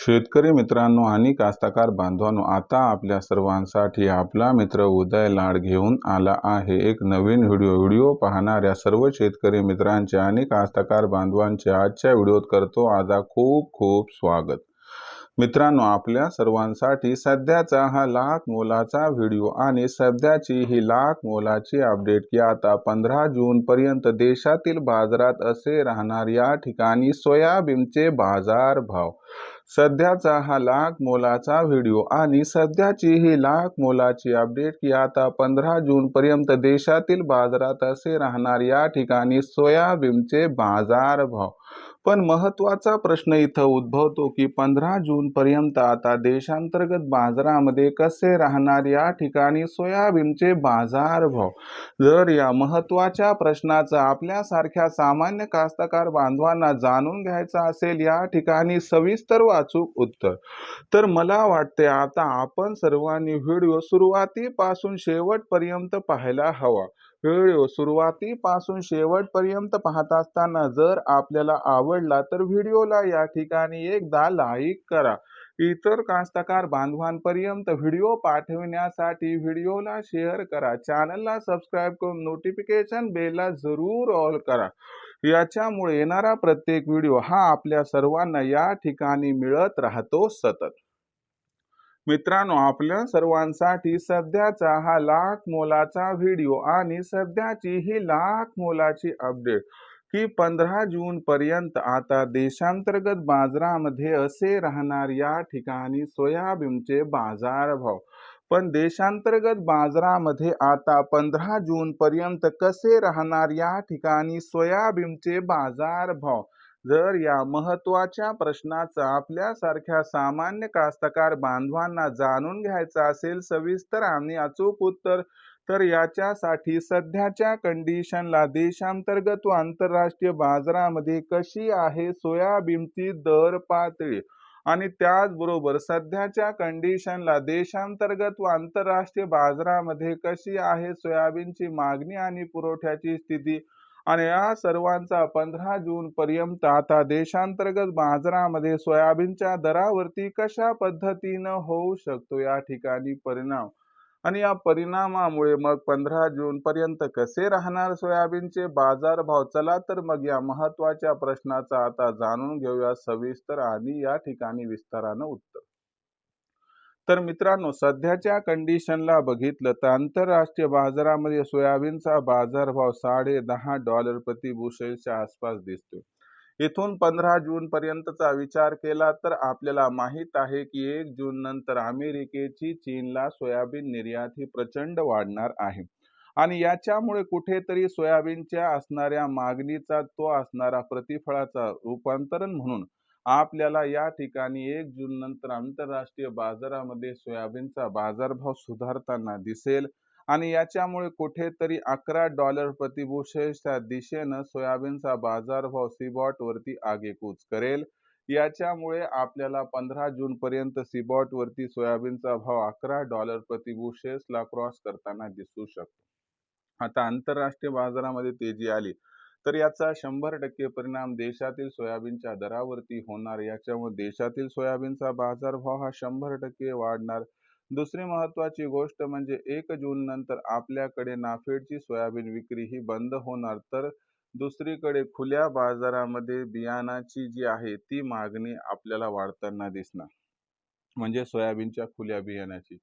शेतकरी मित्रांनो आणि कास्तकार बांधवांनो आता आपल्या सर्वांसाठी आपला मित्र उदय लाड घेऊन आला आहे एक नवीन व्हिडिओ. व्हिडिओ पाहणाऱ्या सर्व शेतकरी मित्रांचे आणि कास्तकार बांधवांचे आजच्या व्हिडिओत करतो आता खूप खूप स्वागत. मित्रांनो आपल्या सर्वांसाठी सध्याचा हा लाख मोलाचा व्हिडिओ आणि सध्याची ही लाख मोलाची अपडेट की आता पंधरा जून पर्यंत देशातील बाजारात असे राहणार या ठिकाणी सोयाबीनचे बाजार भाव सध्याचा हा लाख मोलाचा व्हिडिओ आणि सध्याची ही लाख मोलाची अपडेट की आता पंधरा जून पर्यंत देशातील बाजारात असे राहणार या ठिकाणी सोयाबीनचे बाजार भाव पण महत्त्वाचा प्रश्न इथं उद्भवतो की पंधरा जून पर्यंत आता देशांतर्गत बाजारामध्ये कसे राहणार या ठिकाणी सोयाबीनचे बाजार भाव? जर या महत्त्वाच्या प्रश्नाचा आपल्यासारख्या सामान्य कास्तकार बांधवांना जाणून घ्यायचा असेल या ठिकाणी सविस्तर वाचूक उत्तर. तर मला वाटते आता आपण सर्वांनी व्हिडिओ सुरुवातीपासून शेवटपर्यंत पाहायला हवा. व्हिडिओ सुरुवातीपासून शेवटपर्यंत पाहत असताना जर आपल्याला आवडला तर व्हिडिओला या ठिकाणी एकदा लाईक करा. इतर कास्तकार बांधवांपर्यंत व्हिडिओ पाठविण्यासाठी व्हिडिओला शेअर करा. चॅनलला सबस्क्राईब करून नोटिफिकेशन बेलला जरूर ऑल करा. याच्यामुळे येणारा प्रत्येक व्हिडिओ हा आपल्या सर्वांना या ठिकाणी मिळत राहतो सतत. मित्रांनो आपल्या सर्वांसाठी सध्याचा हा लाख मोलाचा व्हिडिओ आणि सध्याची ही लाख मोलाची अपडेट की पंधरा जून पर्यंत आता देशांतर्गत बाजारामध्ये असे राहणार या ठिकाणी सोयाबीनचे बाजारभाव. पण देशांतर्गत बाजारामध्ये आता पंधरा जून पर्यंत कसे राहणार या ठिकाणी सोयाबीनचे बाजारभाव? जर या महत्त्वाच्या प्रश्नाचा आपल्यासारख्या सामान्य कास्तकार बांधवांना जाणून घ्यायचा असेल सविस्तर आणि अचूक उत्तर तर याच्यासाठी सध्याच्या कंडिशनला देशांतर्गत व आंतरराष्ट्रीय बाजारामध्ये कशी आहे सोयाबीनची दर पातळी? आणि त्याचबरोबर सध्याच्या कंडिशनला देशांतर्गत व आंतरराष्ट्रीय बाजारामध्ये कशी आहे सोयाबीनची मागणी आणि पुरवठ्याची स्थिती? आणि या सर्वांचा पंधरा जून पर्यंत आता देशांतर्गत बाजारामध्ये सोयाबीनच्या दरावरती कशा पद्धतीनं होऊ शकतो या ठिकाणी परिणाम? आणि या परिणामामुळे मग पंधरा जून पर्यंत कसे राहणार सोयाबीनचे बाजारभाव? चला तर मग या महत्त्वाच्या प्रश्नाचा आता जाणून घेऊया सविस्तर आणि या ठिकाणी विस्तारानं उत्तर. तर मित्रांनो सध्याच्या कंडिशनला बघितलं तर आंतरराष्ट्रीय बाजारामध्ये सोयाबीनचा बाजारभाव साडे दहा डॉलर प्रति बुशेलच्या आसपास दिसतो इथून पंधरा जून पर्यंतचा विचार केला तर आपल्याला माहीत आहे की एक जून नंतर अमेरिकेची चीनला सोयाबीन निर्यात ही प्रचंड वाढणार आहे. आणि याच्यामुळे कुठेतरी सोयाबीनच्या असणाऱ्या मागणीचा तो असणारा प्रतिफळाचा रूपांतरण म्हणून आपल्याला या ठिकाणी एक जून नंतर आंतरराष्ट्रीय बाजारामध्ये सोयाबीनचा बाजारभाव सुधारताना दिसेल आणि याच्यामुळे कुठेतरी अकरा डॉलर प्रतिबुशेच्या दिशेनं सोयाबीनचा बाजारभाव सिबॉट वरती आगेकूच करेल. याच्यामुळे आपल्याला पंधरा जून पर्यंत सिबॉट वरती सोयाबीनचा भाव अकरा डॉलर प्रतिबुशेसला क्रॉस करताना दिसू शकतो. आता आंतरराष्ट्रीय बाजारामध्ये तेजी आली. तर याचा शंभर टक्के परिणाम देशातील सोयाबीनच्या दरावरती होणार. याच्यामुळे देशातील सोयाबीनचा बाजारभाव हा शंभर टक्के वाढणार. दुसरी महत्वाची गोष्ट म्हणजे एक जून नंतर आपल्याकडे नाफेडची सोयाबीन विक्री ही बंद होणार. तर दुसरीकडे खुल्या बाजारामध्ये बियाणाची जी आहे ती मागणी आपल्याला वाढताना दिसणार. म्हणजे सोयाबीनच्या खुल्या बियाण्याची.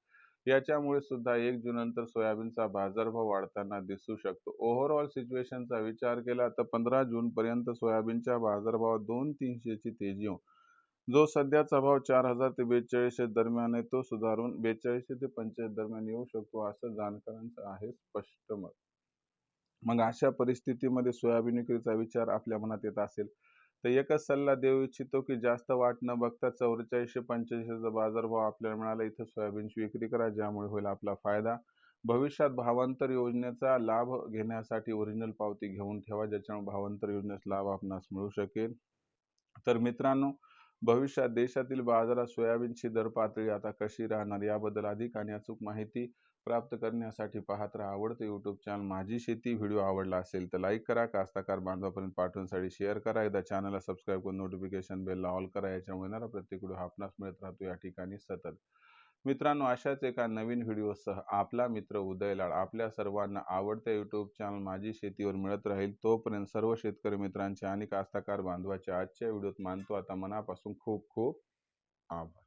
याच्यामुळे सुद्धा एक जून नंतर सोयाबीनचा बाजारभाव वाढताना दिसू शकतो. ओव्हरऑल सिच्युएशनचा विचार केला तर पंधरा जून पर्यंत सोयाबीनच्या बाजारभावात दोन तीनशेची तेजी येऊन जो सध्याचा भाव चार हजार ते बेचाळीसशे दरम्यान आहे तो सुधारून बेचाळीसशे ते पंचेचाळीस दरम्यान येऊ शकतो असं जाणकारांचं आहे स्पष्ट मत. मग अशा परिस्थितीमध्ये सोयाबीन विक्रीचा विचार आपल्या मनात येत असेल तर एकच सल्ला देऊ इच्छितो की जास्त वाट न बघता चौवेचाळीसशे पंच्याऐंशीचा बाजारभाव आपल्याला मिळाला इथं सोयाबीनची विक्री करा ज्यामुळे होईल आपला फायदा. भविष्यात भावांतर योजनेचा लाभ घेण्यासाठी ओरिजिनल पावती घेऊन ठेवा ज्याच्यामुळे भावांतर योजनेचा लाभ आपणास मिळू शकेल. तर मित्रांनो भविष्यात देशातील बाजारात सोयाबीनची दर पातळी आता कशी राहणार याबद्दल अधिक आणि अचूक माहिती प्राप्त करण्यासाठी पाहत राहा. आवडतं यूट्यूब चॅनल माझी शेती व्हिडिओ आवडला असेल तर लाईक करा. कास्ताकार बांधवापर्यंत पाठवण्यासाठी शेअर करा. एकदा चॅनलला सबस्क्राईब करून नोटिफिकेशन बेलला ऑल करा. याच्यामुळे येणारा प्रत्येक व्हिडिओ आपणास मिळत राहतो. या ठिकाणी सतत मित्रांनो अशाच एका नवीन व्हिडिओसह आपला मित्र उदय लाड आपल्या सर्वांना आवडत्या यूट्यूब चॅनल माझी शेतीवर मिळत राहील तोपर्यंत सर्व शेतकरी मित्रांचे आणि कास्ताकार बांधवाचे आजच्या व्हिडिओत मानतो. आता मनापासून खूप खूप आभार.